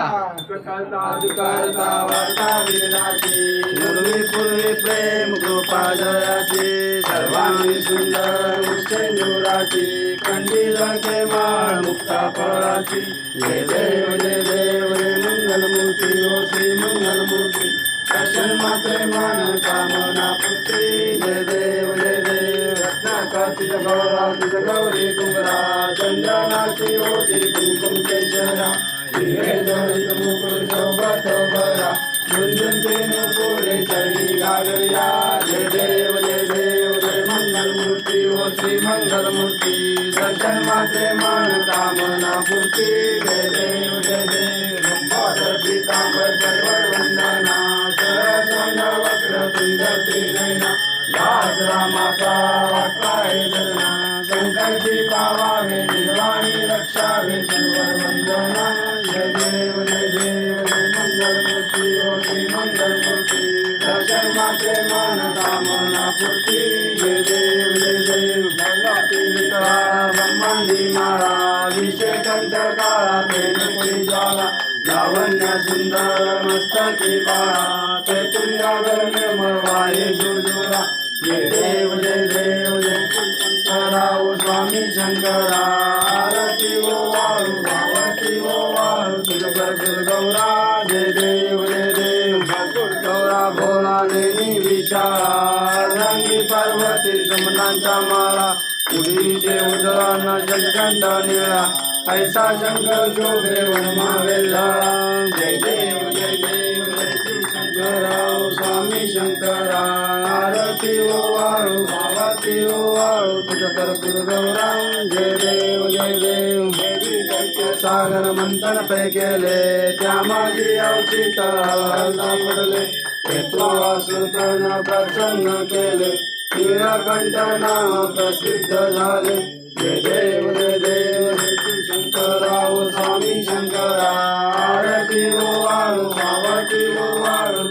करता वार्ता पूर्वी पूर्वी प्रेम कृपा जयाची सर्वांनी सुंदर मुष्टेंदुराची कंदील के माळ मुक्ता फळाची जय देव जय देव रे मंगलमूर्ती ओ श्री मंगलमूर्ती दर्शन मात्रे मान कामना पुत्री जय देव जय देव रत्नाकाची गौरा तुझ गौरी कुंभरा चंदनाची होती कुंकुम केशरा. हिरे जळीत मुकुट शोभत भरा झुंझुनते नुपुरे चरणी गागरिया जय देव जय देव जय मंगलमूर्ती ओ श्री मंगलमूर्ती दर्शन मात्रे मान कामना पूर्ती जय देव जय देव गंगाधर पीतांबर परवर वंदना सरसोन वक्र सुंदर त्रिनयना दास रामाचा वाटलाय धरणा संकल्पी पावा कामना जय देव जय देव भगवती ब्रह्मांडी माळा काळा ज्वाला लावण्य सुंदर मस्तकी बाळा चैतुर्यागर निर्मळ जय देव जय देव जय शंकरा स्वामी शंकरा आरती फुलांचा माळा उडीचे उदराना जलकंठ निळा ऐसा शंकर शोभे वनमावेला जय देव जय देव जय श्री शंकराव स्वामी शंकरा आरती ओ वाळू भावाती ओ वाळू तुझ कर्पूर गौरा जय देव. जय देव सागर मंथन पे केले त्या माझी अवचित सापडले येतो वासुतन प्रसन्न केले. निळकंठ नाव प्रसिद्ध झाले जय देव जय देव शंकराव स्वामी शंकरा आरती वाळू भावती वाळू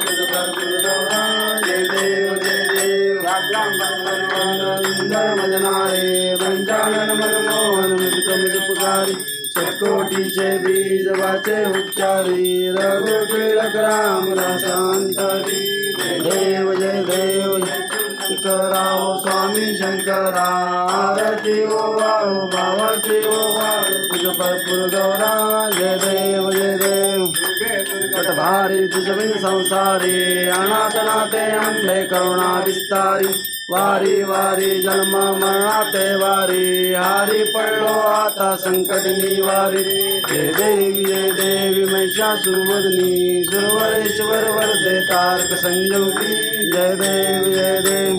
जय देव जय देव सुंदर मजनारे पंचानन मनमोहन मृत पुकारी षटकोटीचे बीज वाचे उच्चारी। रघु टिळक राम रसांतरी। जय देव जय देव जय शंकराव स्वामी शंकरा आरती ओ वाळू भावती ओ वाळू तुझ भरपूर गौरा जय देव जय देव कट भारी तुझ बिन वारी वारी जन्म मरणाते वारी. हारी पडलो आता संकट निवारी जय देवी जय देवी महिषासुरवदनी सुरवरेश्वर वरदे तारक संजीवनी जय देव जय देव.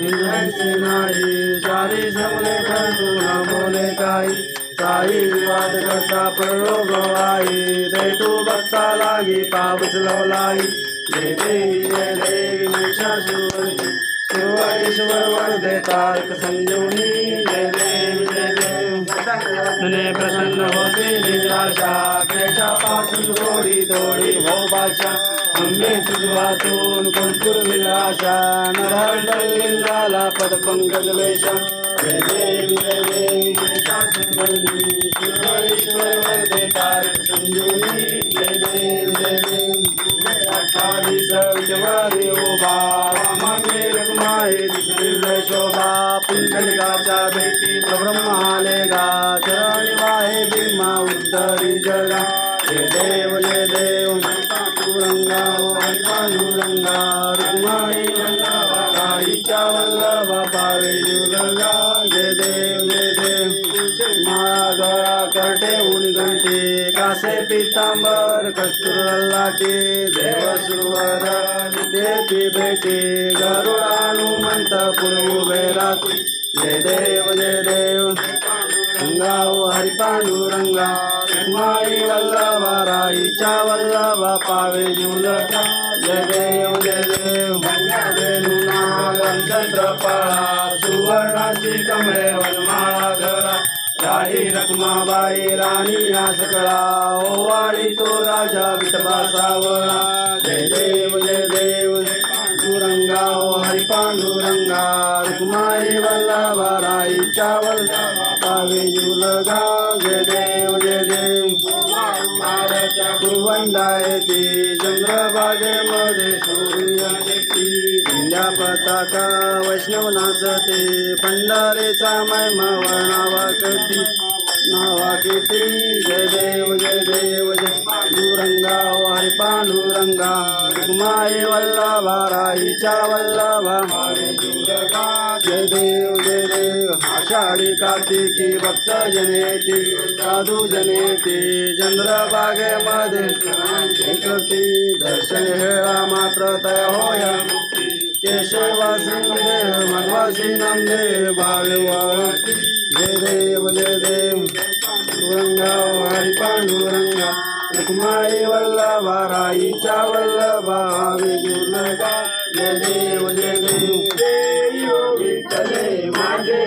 इंद्राची नाडी सारी समले परंतु ना बोले काही साई विवाद करता पडलो गवाई. ते तू भक्ता लागी पावच लवलाई. देवी जय देवी तारक संजीवनी जय देव जय देव प्रसन्न होते निराशा क्लेशापासून थोडी थोडी हो भाषा अंबे तुझ वाचून कोणपूर विलाशा नरहर झाला पद पंकज लेशा जय देव जय देव जय शासुंदरी तारक संजीवनी जय देव जय देव सारी विजवारी उभा मागे रखमाहे दिसले शोभा। पुंडलिकाच्या भेटी ब्रह्माले गा चरणी वाहे भीमा उद्धरी जगा। देव जय देव तुरंगा ओ हरी घंटे कासे पितांबर कस्तुर लाटे देव सुरवर देती भेटी गरुड हनुमंत पुढे उभे राहते जय देव जय देव रंगा ओ हरी पांडुरंगा माई वल्लभा राईच्या वल्लभा पावे जुलटा जय देव जय देव वेणुनागम चंद्रपाळा सुवर्णाची कमळे वनमाळा धरा राणी रखमाबाई राणी या सकळा ओवाळी तो राजा विठबा सावळा जय देव जय देव पांडुरंगा ओ हरी पांडुरंगा. रुक्माई वल्लभा राईच्या वल्लभा पावे जुलगा जय देव जय देव. कुरवंडा येते. चंद्रभागेमध्ये सूर्य देखी पताका वैष्णव नाचते. पंढरीचा महिमा वर्णावा कधी नावा किती जय देव जय देव जय. पांडुरंगा हरी पांडुरंगा रुक्माई वल्लभा राईच्या वल्लभा. जय देव जय देव. आषाढी कार्तिकी भक्त जनेती. साधू जनेती. चंद्रबागेमध्ये करती. दर्शन हेळा मात्र तया होया. केशवासी देव मध्वासी नंदे जय देव जय देव. पांडुरंगा हरी पांडुरंगा रुक्माई वल्लभा राईच्या वल्लभा विजुलगा जय देव जय देव. जय माझे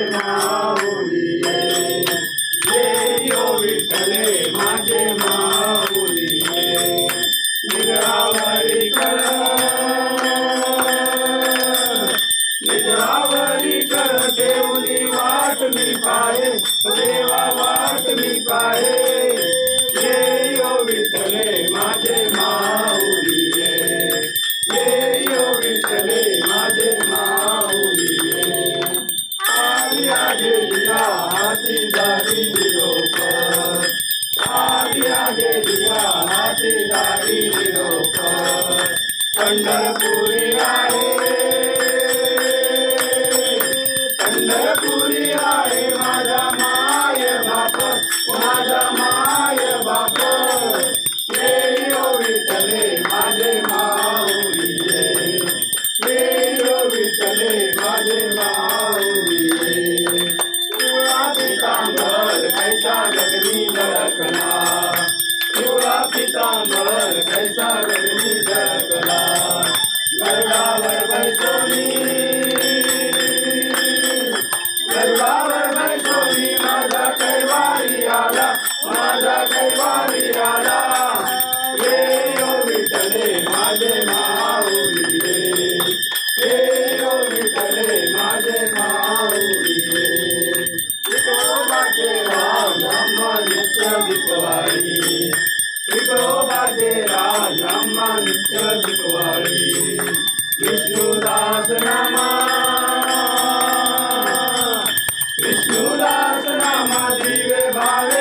दिवे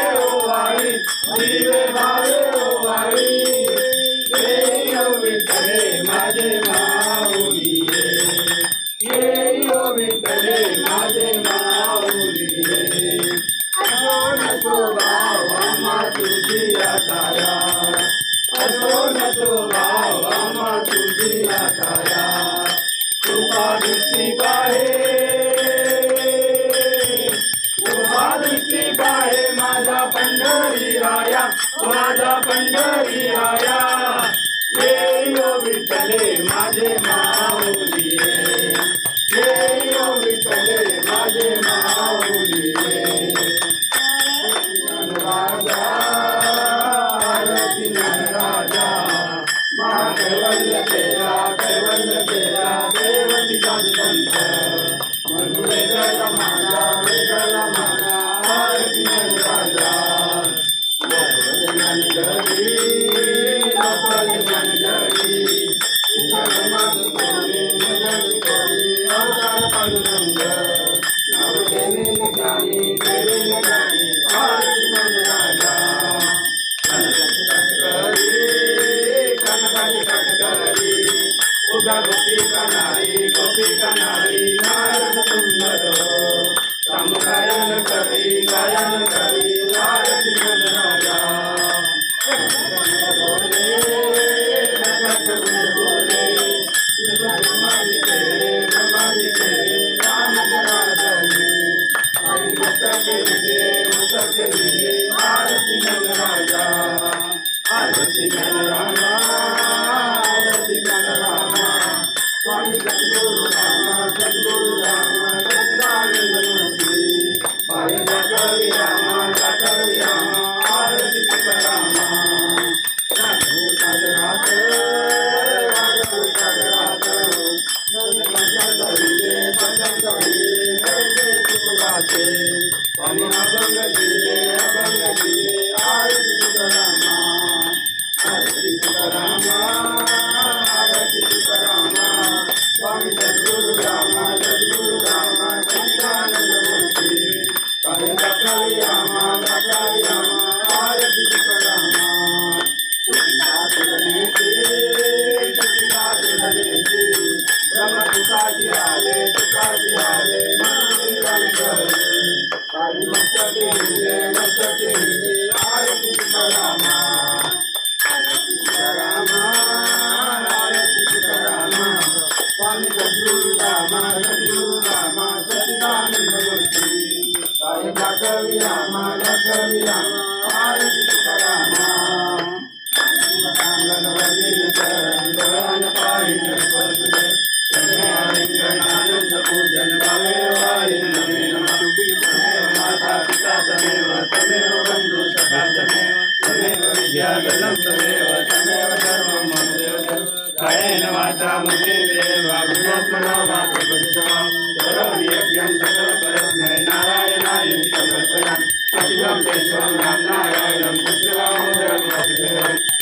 माझा पंढरी राया माझा पंढरी राया. ये यो विठले माझे माऊली ये. यो विठले माझे माऊली राजा उगा गोपी कनारी गोपी कनारी नारायण सुंदर समगायन करी गायन करी आरती राजा बोले नकट गुण बोले ब्रह्माजी के ब्रह्माजी के राम जनार्दनी आई मस्तक विजय मस्तक विजय आरती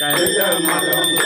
கருத்த மதம்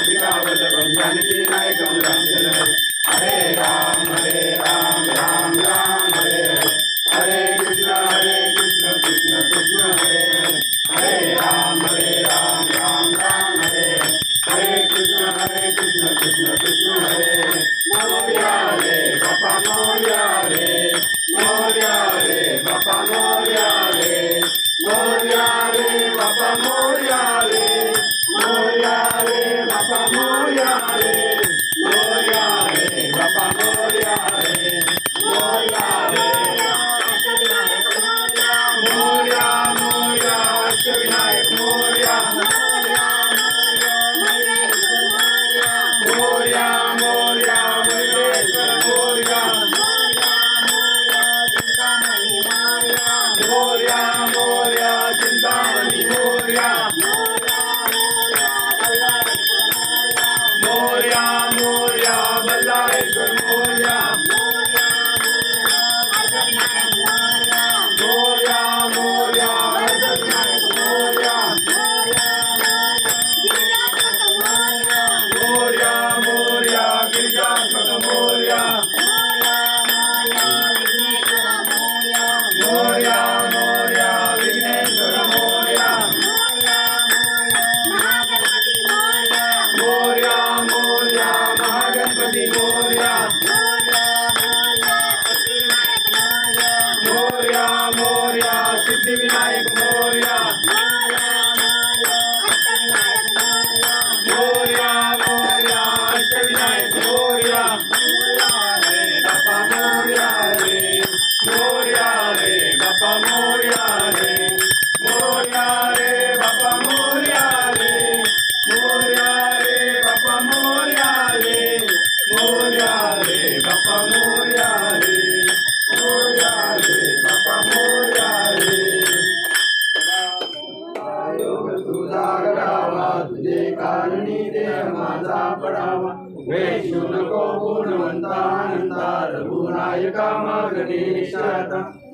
कायका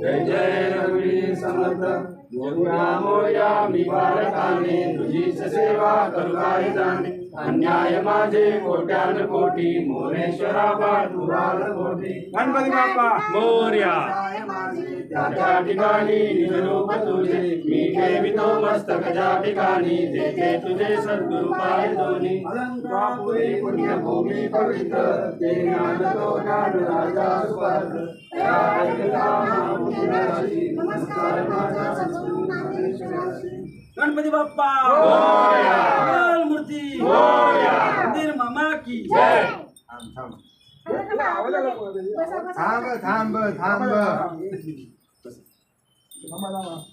जय जय रवी समर्थ। गुरुनामोयामी भारताने तुझीच सेवा करू जाणे अन्याय माझे कोट्यान कोटी मोरेश्वरा बा तुराल कोटी गणपती बाप्पा मोर्या। त्या ठिकाणी निजरूप तुझे मी ठेवितो मस्तक ठिकाणी तेथे तुझे सद्गुरु पाय दोन्ही अलंकापुरी पुण्यभूमी पवित्र ते ज्ञान राजा गणपती बाप्पा! मूर्ती मंदिर मामा की थांब थांब. थांब थांब. 能买到吗